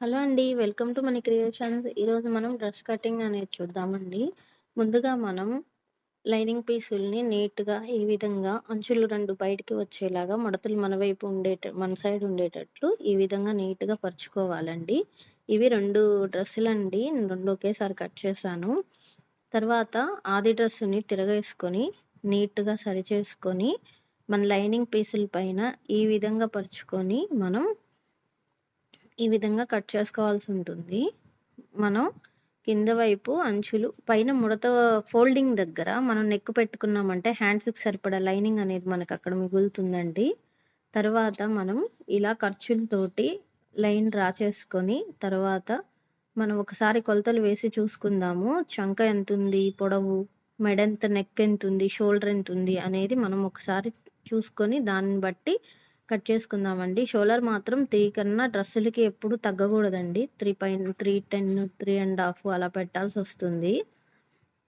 Hello అండి welcome to మన creations. ఈరోజు మనం డ్రెస్ కటింగ్ అనేది చూద్దామండి. ముందుగా మనం లైనింగ్ పీసుల్ని నీట్గా ఈ విధంగా అంచులు రెండు బయటికి వచ్చేలాగా మడతలు మన వైపు ఉండేట మన సైడ్ ఉండేటట్లు ఈ విధంగా నీట్గా పరుచుకోవాలండి. ఇవి రెండు డ్రెస్సులు అండి రెండు ఒకేసారి కట్ చేశాను. తర్వాత ఆది డ్రెస్సుని తిరగేసుకొని నీట్గా సరి చేసుకొని మన లైనింగ్ పీసుల పైన ఈ విధంగా పరుచుకొని మనం ఈ విధంగా కట్ చేసుకోవాల్సి ఉంటుంది. మనం కింద వైపు అంచులు పైన ముడత ఫోల్డింగ్ దగ్గర మనం నెక్ పెట్టుకున్నామంటే హ్యాండ్స్కి సరిపడా లైనింగ్ అనేది మనకు అక్కడ మిగులుతుందండి. తర్వాత మనం ఇలా ఖర్చులతోటి లైన్ డ్రా చేసుకొని తర్వాత మనం ఒకసారి కొలతలు వేసి చూసుకుందాము. చంక ఎంత ఉంది పొడవు మెడ ఎంత నెక్ ఎంత ఉంది షోల్డర్ ఎంత ఉంది అనేది మనం ఒకసారి చూసుకొని దాన్ని బట్టి కట్ చేసుకుందామండి. షోలర్ మాత్రం త్రీ కన్నా డ్రెస్సులకి ఎప్పుడు తగ్గకూడదండి. త్రీ పైన three ten three and half అలా పెట్టాల్సి వస్తుంది.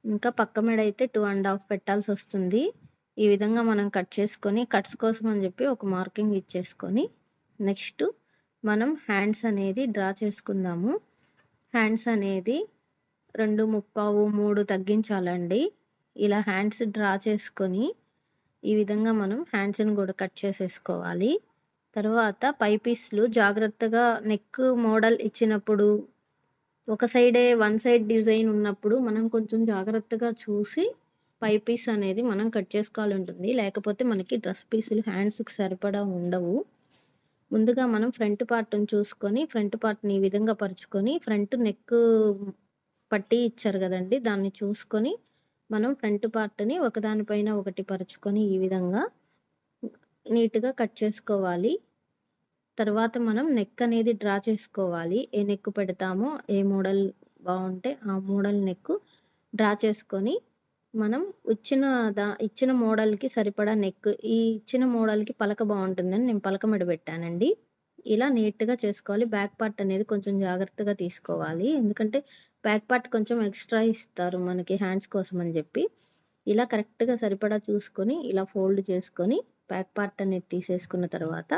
ఇంకా పక్క మెడ అయితే టూ అండ్ హాఫ్ పెట్టాల్సి వస్తుంది. ఈ విధంగా మనం కట్ చేసుకొని కట్స్ కోసం అని చెప్పి ఒక మార్కింగ్ ఇచ్చేసుకొని నెక్స్ట్ మనం హ్యాండ్స్ అనేది డ్రా చేసుకుందాము. హ్యాండ్స్ అనేది రెండు ముప్పావు మూడు తగ్గించాలండి. ఇలా హ్యాండ్స్ డ్రా చేసుకొని ఈ విధంగా మనం హ్యాండ్స్ని కూడా కట్ చేసేసుకోవాలి. తర్వాత పై పీస్లు జాగ్రత్తగా నెక్ మోడల్ ఇచ్చినప్పుడు ఒక సైడే వన్ సైడ్ డిజైన్ ఉన్నప్పుడు మనం కొంచెం జాగ్రత్తగా చూసి పై పీస్ అనేది మనం కట్ చేసుకోవాలి ఉంటుంది. లేకపోతే మనకి డ్రెస్ పీసులు హ్యాండ్స్కి సరిపడా ఉండవు. ముందుగా మనం ఫ్రంట్ పార్ట్ని చూసుకొని ఫ్రంట్ పార్ట్ని ఈ విధంగా పరుచుకొని ఫ్రంట్ నెక్ పట్టి ఇచ్చారు కదండి దాన్ని చూసుకొని మనం ఫ్రంట్ పార్ట్ని ఒకదానిపైన ఒకటి పరుచుకొని ఈ విధంగా నీట్గా కట్ చేసుకోవాలి. తర్వాత మనం నెక్ అనేది డ్రా చేసుకోవాలి. ఏ నెక్ పెడతామో ఏ మోడల్ బాగుంటే ఆ మోడల్ నెక్ డ్రా చేసుకొని మనం ఇచ్చిన దా ఇచ్చిన మోడల్కి సరిపడా నెక్ ఈ ఇచ్చిన మోడల్కి పలక బాగుంటుందని నేను పలక మెడ పెట్టానండి. ఇలా నీట్గా చేసుకోవాలి. బ్యాక్ పార్ట్ అనేది కొంచెం జాగ్రత్తగా తీసుకోవాలి. ఎందుకంటే బ్యాక్ పార్ట్ కొంచెం ఎక్స్ట్రా ఇస్తారు మనకి హ్యాండ్స్ కోసం అని చెప్పి. ఇలా కరెక్ట్గా సరిపడా చూసుకొని ఇలా ఫోల్డ్ చేసుకొని బ్యాక్ పార్ట్ అనేది తీసేసుకున్న తర్వాత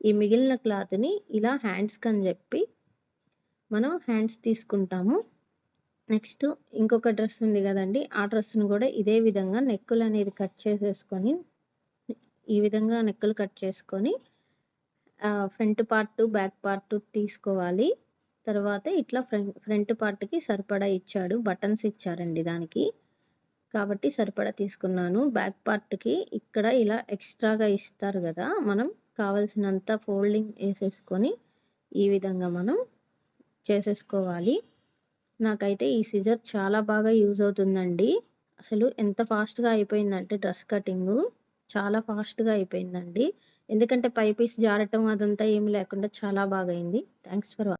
ఈ మిగిలిన క్లాత్ని ఇలా హ్యాండ్స్కి అని చెప్పి మనం హ్యాండ్స్ తీసుకుంటాము. నెక్స్ట్ ఇంకొక డ్రెస్ ఉంది కదండి. ఆ డ్రెస్ని కూడా ఇదే విధంగా నెక్కులు అనేది కట్ చేసేసుకొని ఈ విధంగా నెక్కులు కట్ చేసుకొని ఫ్రంట్ పార్ట్ బ్యాక్ పార్ట్ తీసుకోవాలి. తర్వాత ఇట్లా ఫ్రంట్ ఫ్రంట్ పార్ట్కి సరిపడా ఇచ్చాడు బటన్స్ ఇచ్చారండి దానికి. కాబట్టి సరిపడా తీసుకున్నాను. బ్యాక్ పార్ట్కి ఇక్కడ ఇలా ఎక్స్ట్రాగా ఇస్తారు కదా మనం కావలసినంత ఫోల్డింగ్ వేసేసుకొని ఈ విధంగా మనం చేసేసుకోవాలి. నాకైతే ఈ సిజర్ చాలా బాగా యూజ్ అవుతుందండి. అసలు ఎంత ఫాస్ట్గా అయిపోయిందంటే డ్రెస్ కటింగు. చాలా ఫాస్ట్గా అయిపోయిందండి. ఎందుకంటే పైపీస్ జారటం అదంతా ఏమి లేకుండా చాలా బాగా అయింది థ్యాంక్స్ ఫర్